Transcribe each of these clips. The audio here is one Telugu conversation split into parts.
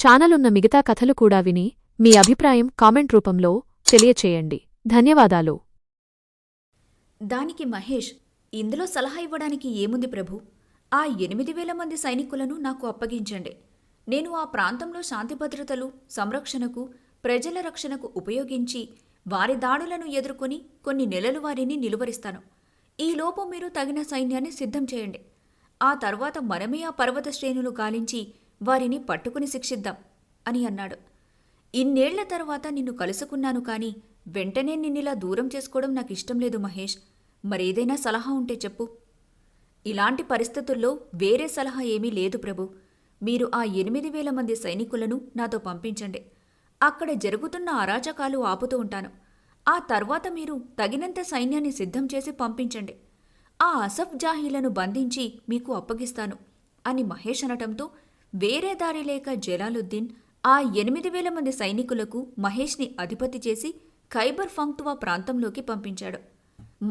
ఛానలున్న ఉన్న మిగతా కథలు కూడా విని మీ అభిప్రాయం కామెంట్ రూపంలో తెలియచేయండి. ధన్యవాదాలు. దానికి మహేష్ ఇందులో సలహా ఇవ్వడానికి ఏముంది ప్రభు? ఆ ఎనిమిది వేల మంది సైనికులను నాకు అప్పగించండి. నేను ఆ ప్రాంతంలో శాంతి భద్రతలు సంరక్షణకు ప్రజల రక్షణకు ఉపయోగించి వారి దాడులను ఎదుర్కొని కొన్ని నెలలు వారిని నిలువరిస్తాను. ఈలోపు మీరు తగిన సైన్యాన్ని సిద్ధం చేయండి. ఆ తర్వాత మనమే ఆ పర్వత శ్రేణులు గాలించి వారిని పట్టుకుని శిక్షిద్దాం అని అన్నాడు. ఇన్నేళ్ళ తర్వాత నిన్ను కలుసుకున్నాను కాని వెంటనే నిన్నిలా దూరం చేసుకోవడం నాకు ఇష్టం లేదు మహేష్. మరేదైనా సలహా ఉంటే చెప్పు. ఇలాంటి పరిస్థితుల్లో వేరే సలహా ఏమీ లేదు ప్రభు. మీరు ఆ ఎనిమిది వేల మంది సైనికులను నాతో పంపించండి. అక్కడ జరుగుతున్న అరాచకాలు ఆపుతూ ఉంటాను. ఆ తర్వాత మీరు తగినంత సైన్యాన్ని సిద్ధం చేసి పంపించండి. ఆ అసఫ్ జాహీలను బంధించి మీకు అప్పగిస్తాను అని మహేష్ అనటంతో వేరే దారి లేక జలాలుద్దీన్ ఆ ఎనిమిది వేల మంది సైనికులకు మహేష్ని అధిపతి చేసి ఖైబర్ ఫంక్తువా ప్రాంతంలోకి పంపించాడు.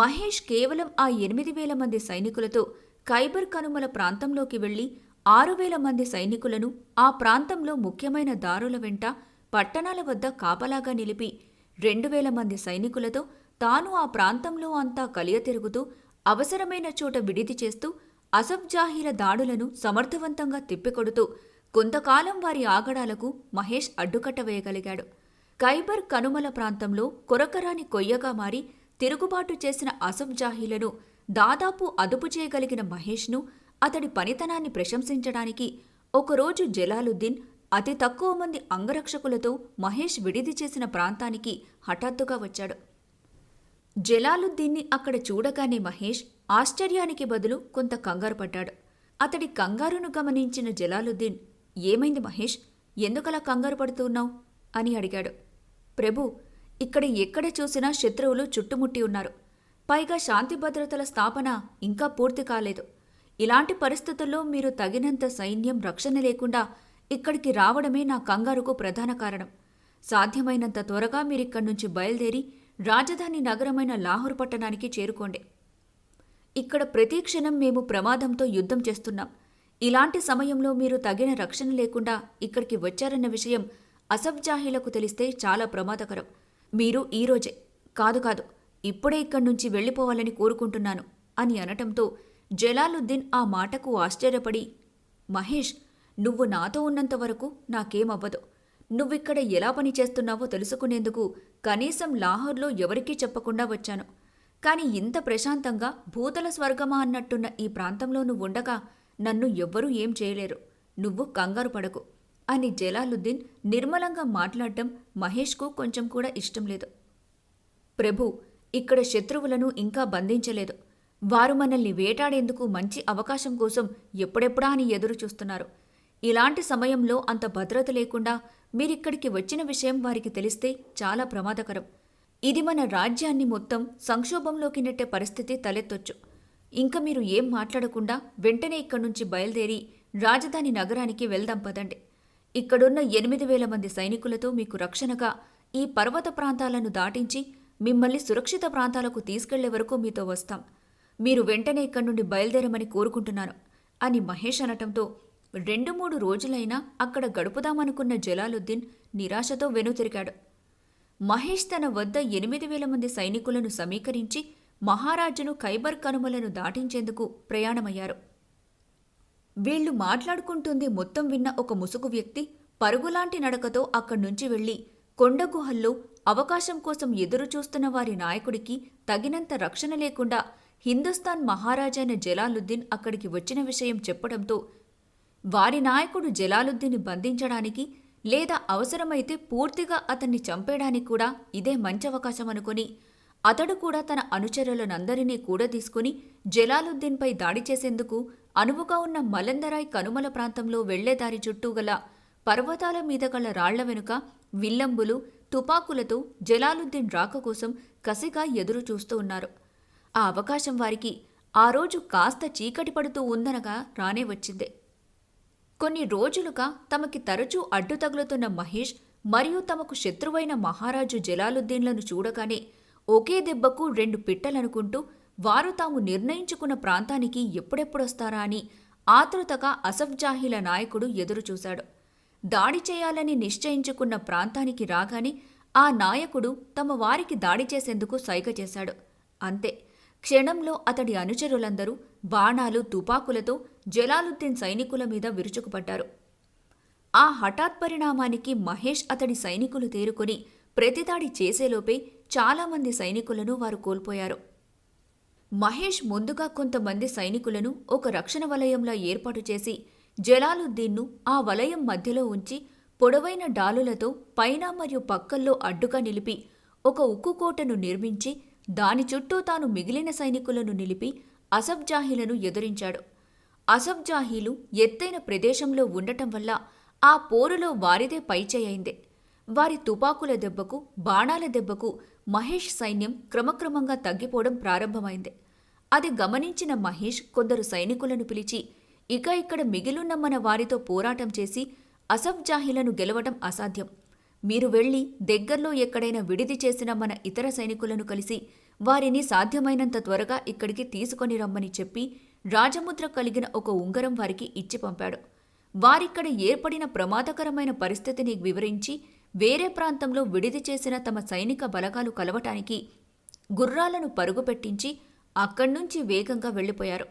మహేష్ కేవలం ఆ ఎనిమిది వేల మంది సైనికులతో ఖైబర్ కనుమల ప్రాంతంలోకి వెళ్ళి ఆరు వేల మంది సైనికులను ఆ ప్రాంతంలో ముఖ్యమైన దారుల వెంట పట్టణాల వద్ద కాపలాగా నిలిపి రెండు వేల మంది సైనికులతో తాను ఆ ప్రాంతంలో అంతా కలియ తిరుగుతూ అవసరమైన చోట విడిది చేస్తూ అసబ్జాహీల దాడులను సమర్థవంతంగా తిప్పికొడుతూ కొంతకాలం వారి ఆగడాలకు మహేష్ అడ్డుకట్ట వేయగలిగాడు. ఖైబర్ కనుమల ప్రాంతంలో కొరకరాని కొయ్యగా మారి తిరుగుబాటు చేసిన అసబ్జాహీలను దాదాపు అదుపు చేయగలిగిన మహేష్ను అతడి పనితనాన్ని ప్రశంసించడానికి ఒకరోజు జలాలుద్దీన్ అతి తక్కువ మంది అంగరక్షకులతో మహేష్ విడిది చేసిన ప్రాంతానికి హఠాత్తుగా వచ్చాడు. జలాలుద్దీన్ని అక్కడ చూడగానే మహేష్ ఆశ్చర్యానికి బదులు కొంత కంగారు పడ్డాడు. అతడి కంగారును గమనించిన జలాలుద్దీన్ ఏమైంది మహేష్? ఎందుకలా కంగారు పడుతున్నావు? అని అడిగాడు. ప్రభు ఇక్కడ ఎక్కడ చూసినా శత్రువులు చుట్టుముట్టి ఉన్నారు. పైగా శాంతి భద్రతల స్థాపన ఇంకా పూర్తి కాలేదు. ఇలాంటి పరిస్థితుల్లో మీరు తగినంత సైన్యం రక్షణ లేకుండా ఇక్కడికి రావడమే నా కంగారుకు ప్రధాన కారణం. సాధ్యమైనంత త్వరగా మీరిక్కడి నుంచి బయలుదేరి రాజధాని నగరమైన లాహోర్ పట్టణానికి చేరుకోండి. ఇక్కడ ప్రతి క్షణం మేము ప్రమాదంతో యుద్ధం చేస్తున్నాం. ఇలాంటి సమయంలో మీరు తగిన రక్షణ లేకుండా ఇక్కడికి వచ్చారన్న విషయం అసబ్జాహీలకు తెలిస్తే చాలా ప్రమాదకరం. మీరు ఈరోజే కాదు కాదు. ఇప్పుడే ఇక్కడి నుంచి వెళ్ళిపోవాలని కోరుకుంటున్నాను అని అనటంతో జలాలుద్దీన్ ఆ మాటకు ఆశ్చర్యపడి మహేష్ నువ్వు నాతో ఉన్నంత వరకు నాకేమవ్వదు. నువ్విక్కడ ఎలా పని చేస్తున్నావో తెలుసుకునేందుకు కనీసం లాహోర్లో ఎవరికీ చెప్పకుండా వచ్చాను. కాని ఇంత ప్రశాంతంగా భూతల స్వర్గమా అన్నట్టున్న ఈ ప్రాంతంలో నువ్వుండగా నన్ను ఎవ్వరూ ఏం చేయలేరు. నువ్వు కంగారు పడకు. అని జలాలుద్దీన్ నిర్మలంగా మాట్లాడటం మహేష్కు కొంచెం కూడా ఇష్టం లేదు. ప్రభు ఇక్కడ శత్రువులను ఇంకా బంధించలేదు. వారు మనల్ని వేటాడేందుకు మంచి అవకాశం కోసం ఎప్పుడెప్పుడా అని ఎదురు చూస్తున్నారు. ఇలాంటి సమయంలో అంత భద్రత లేకుండా మీరిక్కడికి వచ్చిన విషయం వారికి తెలిస్తే చాలా ప్రమాదకరం. ఇది మన రాజ్యాన్ని మొత్తం సంక్షోభంలోకి నెట్టే పరిస్థితి తలెత్తొచ్చు. ఇంకా మీరు ఏం మాట్లాడకుండా వెంటనే ఇక్కడి నుంచి బయలుదేరి రాజధాని నగరానికి వెళ్దాం పదండి. ఇక్కడున్న ఎనిమిది వేల మంది సైనికులతో మీకు రక్షణగా ఈ పర్వత ప్రాంతాలను దాటించి మిమ్మల్ని సురక్షిత ప్రాంతాలకు తీసుకెళ్ళే వరకు మీతో వస్తాం. మీరు వెంటనే ఇక్కడి నుండి బయలుదేరమని కోరుకుంటున్నాను అని మహేష్ అనటంతో రెండు మూడు రోజులైనా అక్కడ గడుపుదామనుకున్న జలాలుద్దీన్ నిరాశతో వెనుతిరిగాడు. మహేష్ తన వద్ద ఎనిమిది వేల మంది సైనికులను సమీకరించి మహారాజును ఖైబర్ కనుమలను దాటించేందుకు ప్రయాణమయ్యారు. వీళ్ళు మాట్లాడుకుంటుంది మొత్తం విన్న ఒక ముసుగు వ్యక్తి పరుగులాంటి నడకతో అక్కడ్నుంచి వెళ్ళి కొండగుహల్లో అవకాశం కోసం ఎదురుచూస్తున్న వారి నాయకుడికి తగినంత రక్షణ లేకుండా హిందుస్థాన్ మహారాజైన జలాలుద్దీన్ అక్కడికి వచ్చిన విషయం చెప్పడంతో వారి నాయకుడు జలాలుద్దీన్ని బంధించడానికి లేదా అవసరమైతే పూర్తిగా అతన్ని చంపేయడానికి కూడా ఇదే మంచి అవకాశం అనుకుని అతడు కూడా తన అనుచరులనందరినీ కూడా తీసుకుని జలాలుద్దీన్పై దాడి చేసేందుకు అనువుగా ఉన్న మలందరాయ్ కనుమల ప్రాంతంలో వెళ్ళేదారి చుట్టూ గల పర్వతాల మీద గల రాళ్ళ వెనుక విల్లంబులు తుపాకులతో జలాలుద్దీన్ రాక కోసం కసిగా ఎదురు చూస్తూ ఉన్నారు. ఆ అవకాశం వారికి ఆ రోజు కాస్త చీకటి పడుతూ ఉందనగా రానే వచ్చింది. కొన్ని రోజులుగా తమకి తరచూ అడ్డు తగులుతున్న మహేష్ మరియు తమకు శత్రువైన మహారాజు జలాలుద్దీన్లను చూడగానే ఒకే దెబ్బకు రెండు పిట్టలనుకుంటూ వారు తాము నిర్ణయించుకున్న ప్రాంతానికి ఎప్పుడెప్పుడొస్తారా అని ఆతృతగా అసఫ్జాహీల నాయకుడు ఎదురుచూశాడు. దాడి చేయాలని నిశ్చయించుకున్న ప్రాంతానికి రాగానే ఆ నాయకుడు తమ వారికి దాడి చేసేందుకు సైగ చేశాడు. అంతే. క్షణంలో అతడి అనుచరులందరూ బాణాలు తుపాకులతో జలాలుద్దీన్ సైనికుల మీద విరుచుకుపడ్డారు. ఆ హఠాత్ పరిణామానికి మహేష్ అతడి సైనికులు తేరుకొని ప్రతిదాడి చేసేలోపే చాలామంది సైనికులను వారు కోల్పోయారు. మహేష్ ముందుగా కొంతమంది సైనికులను ఒక రక్షణ వలయంలో ఏర్పాటు చేసి జలాలుద్దీన్ను ఆ వలయం మధ్యలో ఉంచి పొడవైన డాలులతో పైన మరియు పక్కల్లో అడ్డుగా నిలిపి ఒక ఉక్కు కోటను నిర్మించి దాని చుట్టూ తాను మిగిలిన సైనికులను నిలిపి అసబ్జాహీలను ఎదురించాడు. అసబ్జాహీలు ఎత్తైన ప్రదేశంలో ఉండటం వల్ల ఆ పోరులో వారిదే పైచేయింది. వారి తుపాకుల దెబ్బకు బాణాల దెబ్బకు మహేష్ సైన్యం క్రమక్రమంగా తగ్గిపోవడం ప్రారంభమైంది. అది గమనించిన మహేష్ కొందరు సైనికులను పిలిచి ఇక ఇక్కడ మిగిలున్న మన వారితో పోరాటం చేసి అసబ్జాహీలను గెలవటం అసాధ్యం. మీరు వెళ్ళి దగ్గర్లో ఎక్కడైనా విడిది చేసిన మన ఇతర సైనికులను కలిసి వారిని సాధ్యమైనంత త్వరగా ఇక్కడికి తీసుకొని రమ్మని చెప్పి రాజముద్ర కలిగిన ఒక ఉంగరం వారికి ఇచ్చి పంపాడు. వారిక్కడ ఏర్పడిన ప్రమాదకరమైన పరిస్థితిని వివరించి వేరే ప్రాంతంలో విడిది చేసిన తమ సైనిక బలగాలు కలవటానికి గుర్రాలను పరుగుపెట్టించి అక్కడ్నుంచి వేగంగా వెళ్ళిపోయారు.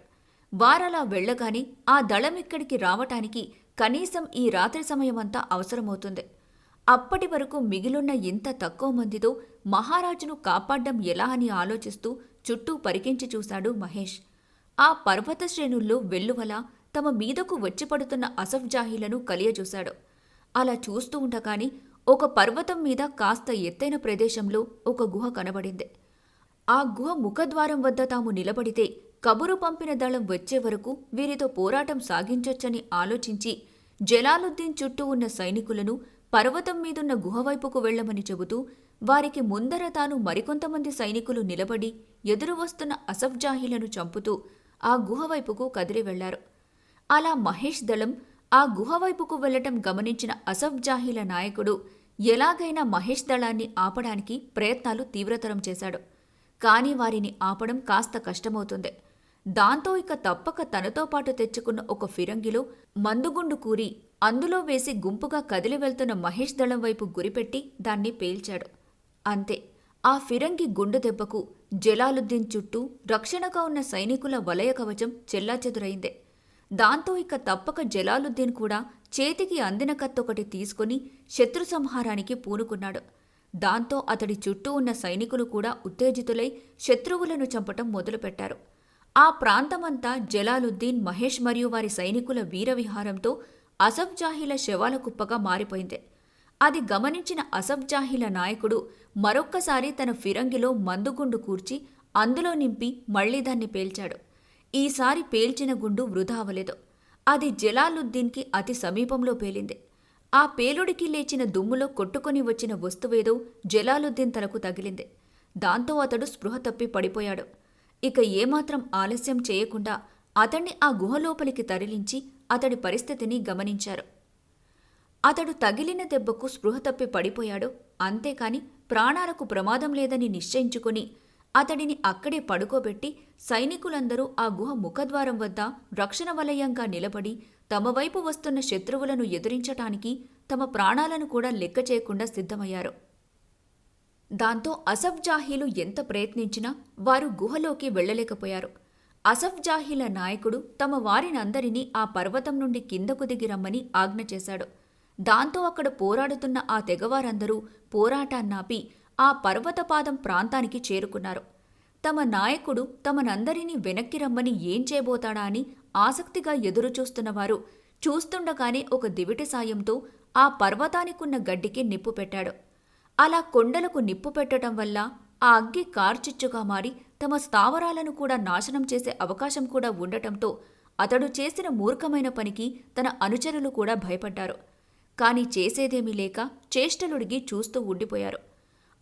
వారలా వెళ్ళగానే ఆ దళం ఇక్కడికి రావటానికి కనీసం ఈ రాత్రి సమయమంతా అవసరమవుతుంది. అప్పటి వరకు మిగిలున్న ఇంత తక్కువ మందితో మహారాజును కాపాడ్డం ఎలా అని ఆలోచిస్తూ చుట్టూ పరికించి చూశాడు మహేష్. ఆ పర్వత శ్రేణుల్లో వెల్లువల తమ మీదకు వచ్చి పడుతున్న అసఫ్జాహీలను కలియజూశాడు. అలా చూస్తూ ఉండగాని ఒక పర్వతం మీద కాస్త ఎత్తైన ప్రదేశంలో ఒక గుహ కనబడింది. ఆ గుహ ముఖద్వారం వద్ద తాము నిలబడితే కబురు పంపిన దళం వచ్చే వరకు వీరితో పోరాటం సాగించొచ్చని ఆలోచించి జలాలుద్దీన్ చుట్టూ ఉన్న సైనికులను పర్వతం మీదున్న గుహవైపుకు వెళ్ళమని చెబుతూ వారికి ముందర తాను మరికొంతమంది సైనికులు నిలబడి ఎదురు వస్తున్న అసఫ్జాహీలను చంపుతూ ఆ గుహ వైపుకు కదిలి వెళ్ళారు. అలా మహేష్ దళం ఆ గుహ వైపుకు వెళ్ళటం గమనించిన అసఫ్జాహీల నాయకుడు ఎలాగైనా మహేష్ దళాన్ని ఆపడానికి ప్రయత్నాలు తీవ్రతరం చేశాడు. కాని వారిని ఆపడం కాస్త కష్టమవుతుంది. దాంతో ఇక తప్పక తనతో పాటు తెచ్చుకున్న ఒక ఫిరంగిలో మందుగుండు కూరి అందులో వేసి గుంపుగా కదిలి వెళ్తున్న మహేష్ దళం వైపు గురిపెట్టి దాన్ని పేల్చాడు. అంతే. ఆ ఫిరంగి గుండు దెబ్బకు జలాలుద్దీన్ చుట్టూ రక్షణగా ఉన్న సైనికుల వలయ కవచం చెల్లాచెదురైంది. దాంతో ఇక తప్పక జలాలుద్దీన్ కూడా చేతికి అందిన కత్తొకటి తీసుకుని శత్రు సంహారానికి పూనుకున్నాడు. దాంతో అతడి చుట్టూ ఉన్న సైనికులు కూడా ఉత్తేజితులై శత్రువులను చంపటం మొదలుపెట్టారు. ఆ ప్రాంతమంతా జలాలుద్దీన్ మహేష్ మరియు వారి సైనికుల వీరవిహారంతో అసఫ్జాహీల శవాల కుప్పగా మారిపోయింది. అది గమనించిన అసబ్జాహిల నాయకుడు మరొక్కసారి తన ఫిరంగిలో మందుగుండు కూర్చి అందులో నింపి మళ్ళీ దాన్ని పేల్చాడు. ఈసారి పేల్చిన గుండు వృధా అవలేదు అది జలాలుద్దీన్కి అతి సమీపంలో పేలింది. ఆ పేలుడికి లేచిన దుమ్ములో కొట్టుకొని వచ్చిన వస్తువేదో జలాలుద్దీన్ తలకు తగిలింది. దాంతో అతడు స్పృహ తప్పి పడిపోయాడు. ఇక ఏమాత్రం ఆలస్యం చేయకుండా అతణ్ణి ఆ గుహలోపలికి తరలించి అతడి పరిస్థితిని గమనించారు. అతడు తగిలిన దెబ్బకు స్పృహ తప్పి పడిపోయాడు. అంతేకాని ప్రాణాలకు ప్రమాదం లేదని నిశ్చయించుకుని అతడిని అక్కడే పడుకోబెట్టి సైనికులందరూ ఆ గుహ ముఖద్వారం వద్ద రక్షణ వలయంగా నిలబడి తమ వైపు వస్తున్న శత్రువులను ఎదిరించటానికి తమ ప్రాణాలను కూడా లెక్క చేయకుండా సిద్ధమయ్యారు. దాంతో అసఫ్జాహీలు ఎంత ప్రయత్నించినా వారు గుహలోకి వెళ్ళలేకపోయారు. అసఫ్జాహీల నాయకుడు తమ వారినందరినీ ఆ పర్వతం నుండి కిందకు దిగి రమ్మని ఆజ్ఞ చేశాడు. దాంతో అక్కడ పోరాడుతున్న ఆ తెగవారందరూ పోరాటాన్నాపి ఆ పర్వతపాదం ప్రాంతానికి చేరుకున్నారు. తమ నాయకుడు తమనందరినీ వెనక్కి రమ్మని ఏం చేయబోతాడా అని ఆసక్తిగా ఎదురుచూస్తున్నవారు చూస్తుండగానే ఒక దివిటి సాయంతో ఆ పర్వతానికున్న గడ్డికి నిప్పు పెట్టాడు. అలా కొండలకు నిప్పు పెట్టడం వల్ల ఆ అగ్గి కార్చిచ్చుగా మారి తమ స్థావరాలను కూడా నాశనం చేసే అవకాశం కూడా ఉండటంతో అతడు చేసిన మూర్ఖమైన పనికి తన అనుచరులు కూడా భయపడ్డారు. కానీ చేసేదేమీ లేక చేష్టలుడిగి చూస్తూ ఉండిపోయారు.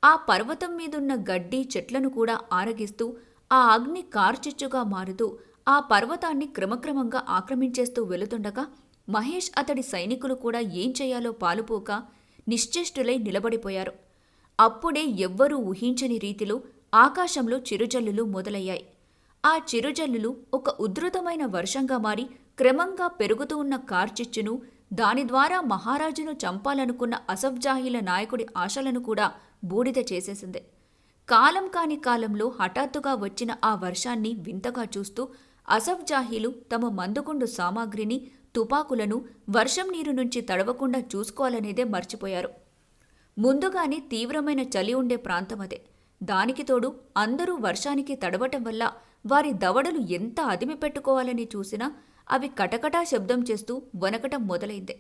ఆ పర్వతం మీదున్న గడ్డి చెట్లను కూడా ఆరగిస్తూ ఆ అగ్ని కార్చిచ్చుగా మారుతూ ఆ పర్వతాన్ని క్రమక్రమంగా ఆక్రమించేస్తూ వెళుతుండగా మహేష్ అతడి సైనికులు కూడా ఏం చేయాలో పాలుపోక నిశ్చేష్టులై నిలబడిపోయారు. అప్పుడే ఎవ్వరూ ఊహించని రీతిలో ఆకాశంలో చిరుజల్లులు మొదలయ్యాయి. ఆ చిరుజల్లులు ఒక ఉధృతమైన వర్షంగా మారి క్రమంగా పెరుగుతూ ఉన్న కార్చిచ్చును దాని ద్వారా మహారాజును చంపాలనుకున్న అసఫ్జాహీల నాయకుడి ఆశలను కూడా బూడిద చేసేసింది. కాలం కాని కాలంలో హఠాత్తుగా వచ్చిన ఆ వర్షాన్ని వింతగా చూస్తూ అసఫ్జాహీలు తమ మందుగుండు సామాగ్రిని తుపాకులను వర్షం నీరు నుంచి తడవకుండా చూసుకోవాలనేదే మర్చిపోయారు. ముందుగానే తీవ్రమైన చలి ఉండే ప్రాంతం అదే. దానికి తోడు అందరూ వర్షానికి తడవటం వల్ల వారి దవడలు ఎంత అదిమి పెట్టుకోవాలని చూసినా అవి కటకటా శబ్దం చేస్తూ వనకటం మొదలైంది.